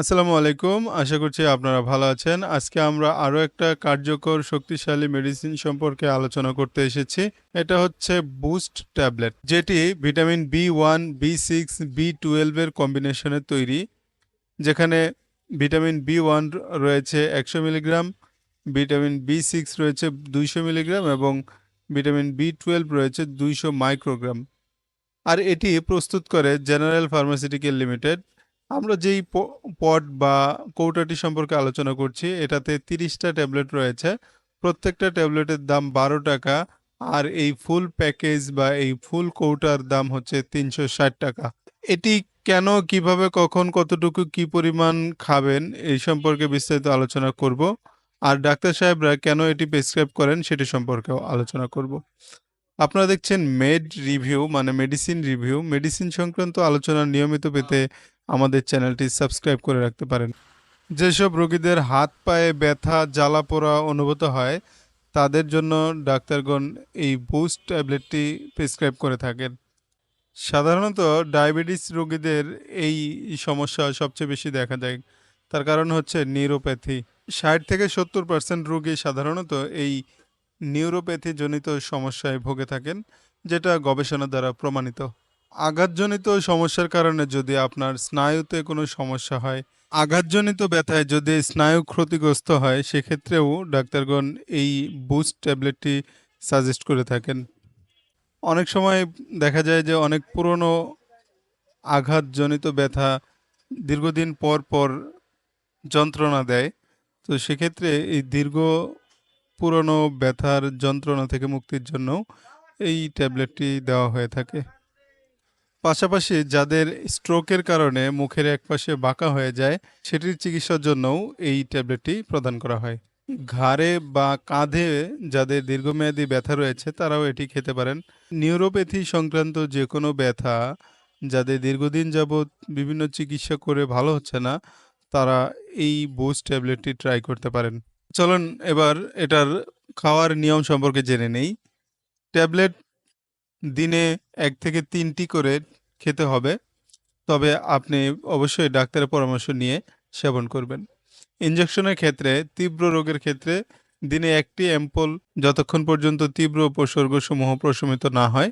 আসসালামু আলাইকুম। আশা করছি আপনারা ভালো আছেন। আজকে আমরা আরও একটা কার্যকর, শক্তিশালী মেডিসিন সম্পর্কে আলোচনা করতে এসেছি। এটা হচ্ছে বুস্ট ট্যাবলেট যেটি vitamin B one B six B টুয়েলভের কম্বিনেশনে তৈরি, যেখানে ভিটামিন বি ওয়ান রয়েছে একশো মিলিগ্রাম ভিটামিন বি সিক্স রয়েছে দুইশো মিলিগ্রাম এবং ভিটামিন বি টুয়েলভ রয়েছে দুইশো মাইক্রোগ্রাম আর এটি প্রস্তুত করে জেনারেল ফার্মাসিউটিক্যাল লিমিটেড আমরা যেই পট বা কৌটাটি সম্পর্কে আলোচনা করছি, এটাতে তিরিশটা ট্যাবলেট রয়েছে। প্রত্যেকটা ট্যাবলেটের দাম বারো টাকা আর এই ফুল প্যাকেজ বা এই ফুল কৌটার দাম হচ্ছে তিনশো ষাট টাকা। এটি কেন, কীভাবে, কখন, কতটুকু, কি পরিমাণ খাবেন, এই সম্পর্কে বিস্তারিত আলোচনা করব। আর ডাক্তার সাহেবরা কেন এটি প্রেসক্রাইব করেন, সেটি সম্পর্কেও আলোচনা করব। আপনারা দেখছেন মেড রিভিউ মানে মেডিসিন রিভিউ। মেডিসিন সংক্রান্ত আলোচনা নিয়মিত পেতে আমাদের চ্যানেলটি সাবস্ক্রাইব করে রাখতে পারেন। যেসব রোগীদের হাত পায়ে ব্যথা, জ্বালা পোড়া অনুভূত হয়, তাদের জন্য ডাক্তারগণ এই বুস্ট ট্যাবলেটটি প্রেসক্রাইব করে থাকেন। সাধারণত ডায়াবেটিস রোগীদের এই সমস্যা সবচেয়ে বেশি দেখা যায় তার কারণ হচ্ছে নিউরোপ্যাথি। ষাট থেকে সত্তর পার্সেন্ট রোগী সাধারণত এই নিউরোপ্যাথি জনিত সমস্যায় ভুগে থাকেন, যেটা গবেষণা দ্বারা প্রমাণিত। আঘাতজনিত সমস্যার কারণে যদি আপনার স্নায়ুতে কোনো সমস্যা হয়, আঘাতজনিত ব্যথায় যদি স্নায়ু ক্ষতিগ্রস্ত হয়, সেক্ষেত্রেও ডাক্তারগণ এই বুস্ট ট্যাবলেটটি সাজেস্ট করে থাকেন। অনেক সময় দেখা যায় যে অনেক পুরনো আঘাতজনিত ব্যথা দীর্ঘদিন পর পর যন্ত্রণা দেয়। তো সেক্ষেত্রে এই দীর্ঘ পুরনো ব্যথার যন্ত্রণা থেকে মুক্তির জন্য এই ট্যাবলেটটি দেওয়া হয়ে থাকে। পাশাপাশি যাদের স্ট্রোকের কারণে মুখের একপাশে বাঁকা হয়ে যায়, সেটির চিকিৎসার জন্যও এই ট্যাবলেটটি প্রদান করা হয়। ঘাড়ে বা কাঁধে যাদের দীর্ঘমেয়াদী ব্যথা রয়েছে, তারাও এটি খেতে পারেন। নিউরোপ্যাথি সংক্রান্ত যে কোনো ব্যথা যাদের দীর্ঘদিন যাবৎ বিভিন্ন চিকিৎসা করে ভালো হচ্ছে না, তারা এই বুস্ট ট্যাবলেটটি ট্রাই করতে পারেন। চলুন এবার এটার খাওয়ার নিয়ম সম্পর্কে জেনে নেই। ট্যাবলেট দিনে এক থেকে তিনটি করে খেতে হবে। তবে আপনি অবশ্যই ডাক্তারের পরামর্শ নিয়ে সেবন করবেন। ইনজেকশনের ক্ষেত্রে, তীব্র রোগের ক্ষেত্রে দিনে একটি অ্যাম্পল যতক্ষণ পর্যন্ত তীব্র উপসর্গসমূহ প্রশমিত না হয়।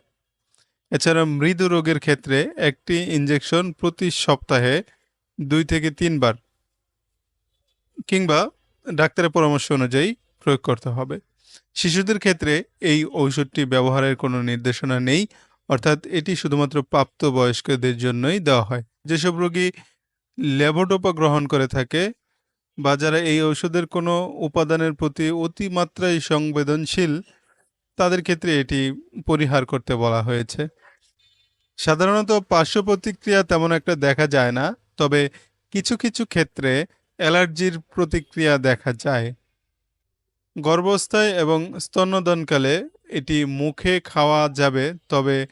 এছাড়া মৃদু রোগের ক্ষেত্রে একটি ইনজেকশন প্রতি সপ্তাহে দুই থেকে তিনবার কিংবা ডাক্তারের পরামর্শ অনুযায়ী প্রয়োগ করতে হবে। শিশুদের ক্ষেত্রে এই ঔষধটি ব্যবহারের কোনো নির্দেশনা নেই, অর্থাৎ এটি শুধুমাত্র প্রাপ্তবয়স্কদের জন্যই দেওয়া হয়। যেসব রোগী লেভোডোপা গ্রহণ করে থাকে বা যারা এই ঔষধের কোনো উপাদানের প্রতি অতিমাত্রায় সংবেদনশীল, তাদের ক্ষেত্রে এটি পরিহার করতে বলা হয়েছে। সাধারণত পার্শ্ব প্রতিক্রিয়া তেমন একটা দেখা যায় না, তবে কিছু কিছু ক্ষেত্রে অ্যালার্জির প্রতিক্রিয়া দেখা যায়। গর্ভাবস্থায় এবং স্তন্যদানকালে এটি মুখে খাওয়া যাবে, তবে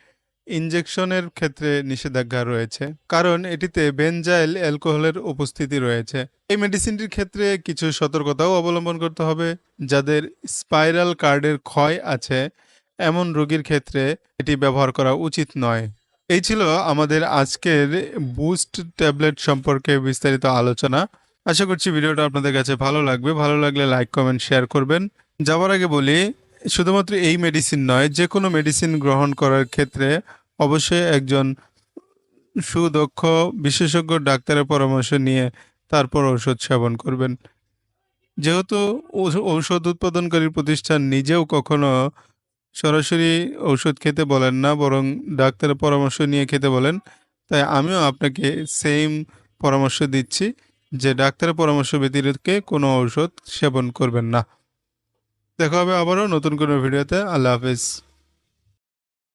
ইনজেকশনের ক্ষেত্রে নিষেধাজ্ঞা রয়েছে। কারণ এটিতে বেনজাইল অ্যালকোহলের উপস্থিতি রয়েছে। এই মেডিসিনটির ক্ষেত্রে কিছু সতর্কতাও অবলম্বন করতে হবে। যাদের স্পাইরাল কার্ডের ক্ষয় আছে, এমন রোগীর ক্ষেত্রে এটি ব্যবহার করা উচিত নয়। এই ছিল আমাদের আজকের বুস্ট ট্যাবলেট সম্পর্কে বিস্তারিত আলোচনা। আশা করছি ভিডিওটা আপনাদের কাছে ভালো লাগবে। ভালো লাগলে লাইক, কমেন্ট, শেয়ার করবেন। যাওয়ার আগে বলি, শুধুমাত্র এই মেডিসিন নয়, যে কোনো মেডিসিন গ্রহণ করার ক্ষেত্রে অবশ্যই একজন সুদক্ষ, বিশেষজ্ঞ ডাক্তারের পরামর্শ নিয়ে তারপর ঔষধ সেবন করবেন। যেহেতু ঔষধ উৎপাদনকারী প্রতিষ্ঠান নিজেও কখনো সরাসরি ঔষধ খেতে বলেন না, বরং ডাক্তারের পরামর্শ নিয়ে খেতে বলেন। তাই আমিও আপনাকে সেম পরামর্শ দিচ্ছি। যে ডাক্তারের পরামর্শ ব্যতিরেকে কোনো ঔষধ সেবন করবেন না। দেখা হবে আবারও নতুন কোনো ভিডিওতে। আল্লাহ হাফেজ।